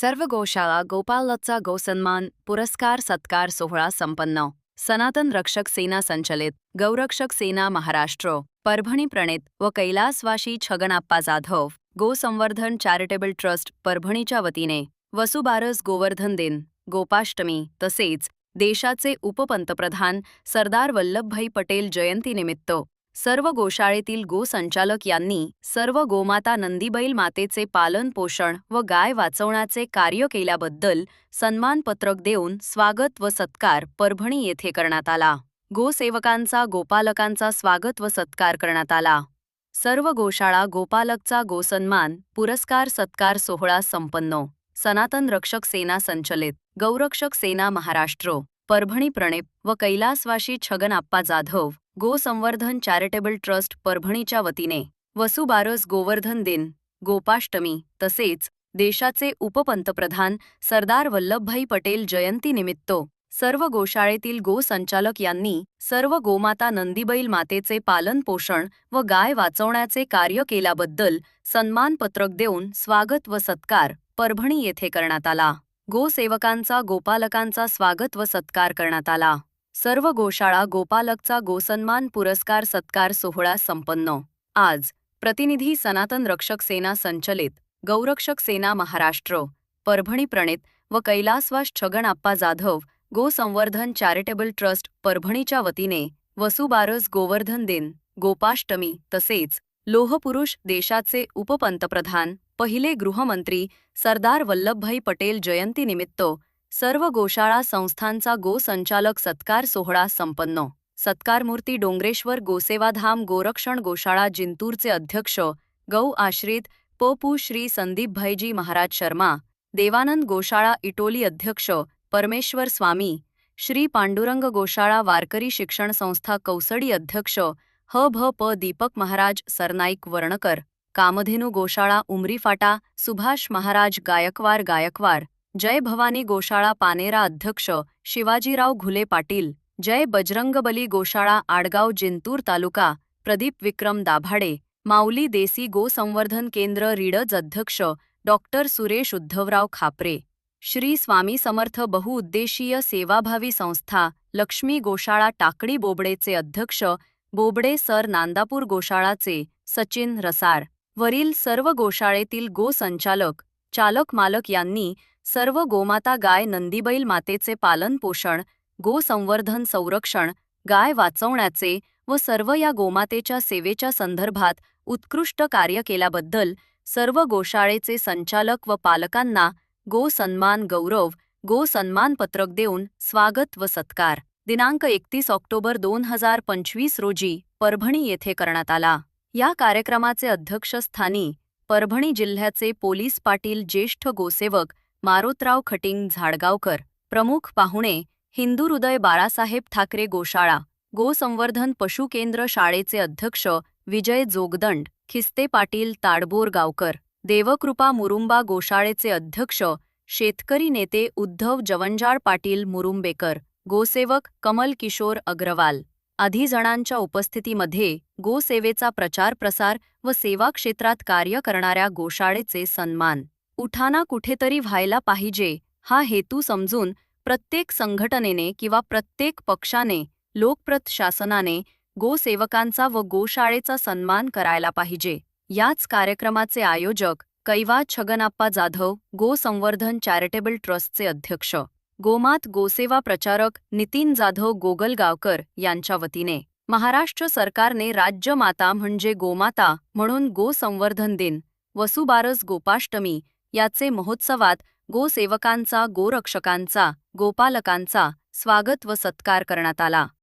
सर्व गोशाळा गोपालचा गोसन्मान पुरस्कार सत्कार सोहळा संपन्न. सनातन रक्षक सेना संचलित गौरक्षक सेना महाराष्ट्र. परभणी प्रणित व कैलासवाशी छगनाप्पा जाधव गोसंवर्धन चॅरिटेबल ट्रस्ट परभणीच्या वतीने. वसुबारस गोवर्धन दिन गोपाष्टमी तसेच देशाचे उपपंतप्रधान सरदार वल्लभभाई पटेल जयंतीनिमित्त. सर्व गोशाळेतील गोसंचालक यांनी सर्व गोमाता नंदीबैल मातेचे पालन पोषण व गाय वाचवण्याचे कार्य केल्याबद्दल सन्मानपत्रक देऊन स्वागत व सत्कार परभणी येथे करण्यात आला. गोसेवकांचा गोपालकांचा स्वागत व सत्कार करण्यात आला. सर्व गोशाळा गोपालकचा गोसन्मान पुरस्कार सत्कार सोहळा संपन्न. सनातन रक्षक सेना संचलित. गौरक्षक सेना महाराष्ट्र. परभणी प्रणेप व कैलासवाशी छगन आप्पा जाधव गोसंवर्धन चॅरिटेबल ट्रस्ट परभणीच्या वतीने वसुबारस गोवर्धन दिन गोपाष्टमी तसेच देशाचे उपपंतप्रधान सरदार वल्लभभाई पटेल जयंतीनिमित्त सर्व गोशाळेतील गोसंचालक यांनी सर्व गोमाता नंदीबैल मातेचे पालन पोषण व गाय वाचवण्याचे कार्य केल्याबद्दल सन्मानपत्रक देऊन स्वागत व सत्कार परभणी येथे करण्यात आला. गोसेवकांचा गोपालकांचा स्वागत व सत्कार करण्यात आला. सर्व गोशाळा गोपालकचा गोसन्मान पुरस्कार सत्कार सोहळा संपन्न. आज प्रतिनिधी सनातन रक्षक सेना संचलित गौरक्षक सेना महाराष्ट्र परभणी प्रणित व कैलासवास छगन आप्पा जाधव गोसंवर्धन चॅरिटेबल ट्रस्ट परभणीच्या वतीने वसुबारस गोवर्धन दिन गोपाष्टमी तसेच लोहपुरुष देशाचे उपपंतप्रधान पहिले गृहमंत्री सरदार वल्लभभाई पटेल जयंतीनिमित्त सर्व गोशाळा संस्थांचा गोसंचालक सत्कार सोहळा संपन्न. सत्कारमूर्ती डोंगरेश्वर गोसेवाधाम गोरक्षण गोशाळा जिंतूरचे अध्यक्ष गौ आश्रित पोपू श्री संदीपभाईजी महाराज शर्मा देवानंद गोशाळा इटोली अध्यक्ष परमेश्वर स्वामी श्री पांडुरंग गोशाळा वारकरी शिक्षण संस्था कौसडी अध्यक्ष ह भ प दीपक महाराज सरनाईक वर्णकर कामधेनू गोशाळा उमरी फाटा सुभाष महाराज गायकवार गायकवार जय भवानी गोशाळा पानेरा अध्यक्ष शिवाजीराव घुले पाटील जय बजरंगबली गोशाळा आडगाव जिंतूर तालुका प्रदीप विक्रम दाभाडे माऊली देसी गोसंवर्धन केंद्र रिडज अध्यक्ष डॉक्टर सुरेश उद्धवराव खापरे श्री स्वामी समर्थ बहुउद्देशीय सेवाभावी संस्था लक्ष्मी गोशाळा टाकडी बोबडेचे अध्यक्ष बोबडे सर नांदापूर गोशाळाचे सचिन रसार. वरील सर्व गोशाळेतील गोसंचालक चालक मालक यांनी सर्व गोमाता गाय नंदीबैल मातेचे पालन पोषण गोसंवर्धन संरक्षण गाय वाचवण्याचे व सर्व या गोमातेच्या सेवेच्या संदर्भात उत्कृष्ट कार्य केल्याबद्दल सर्व गोशाळेचे संचालक व पालकांना गो सन्मान गौरव गो सन्मानपत्रक देऊन स्वागत व सत्कार. दिनांक एकतीस ऑक्टोबर दोन हजार पंचवीस रोजी परभणी येथे करण्यात आला. या कार्यक्रमाचे अध्यक्षस्थानी परभणी जिल्ह्याचे पोलीस पाटील ज्येष्ठ गोसेवक मारोतराव खटिंग झाडगावकर प्रमुख पाहुणे हिंदू हृदय बाळासाहेब ठाकरे गोशाळा गोसंवर्धन पशु केंद्र शाळेचे अध्यक्ष विजय जोगदंड खिस्ते पाटील ताडबोर गावकर देवकृपा मुरुंबा गोशाळेचे अध्यक्ष शेतकरी नेते उद्धव जवंजाळ पाटील मुरुंबेकर गोसेवक कमल किशोर अग्रवाल. आधी जणांच्या उपस्थितीमध्ये गोसेवेचा प्रचार प्रसार व सेवा क्षेत्रात कार्य करणाऱ्या गोशाळेचे सन्मान. उठाना कुठेतरी व्हायला पाहिजे हा हेतू समजून प्रत्येक संघटनेने किंवा प्रत्येक पक्षाने लोकप्रत शासनाने गोसेवकांचा व गोशाळेचा सन्मान करायला पाहिजे. याच कार्यक्रमाचे आयोजक कैवा छगनाप्पा जाधव गोसंवर्धन चॅरिटेबल ट्रस्टचे अध्यक्ष गोमात गोसेवा प्रचारक नितीन जाधव गोगलगावकर यांच्या वतीने महाराष्ट्र सरकारने राज्यमाता म्हणजे गोमाता म्हणून गोसंवर्धन दिन वसुबारस गोपाष्टमी याचे महोत्सवात गोसेवकांचा गोरक्षकांचा गोपालकांचा स्वागत व सत्कार करण्यात आला.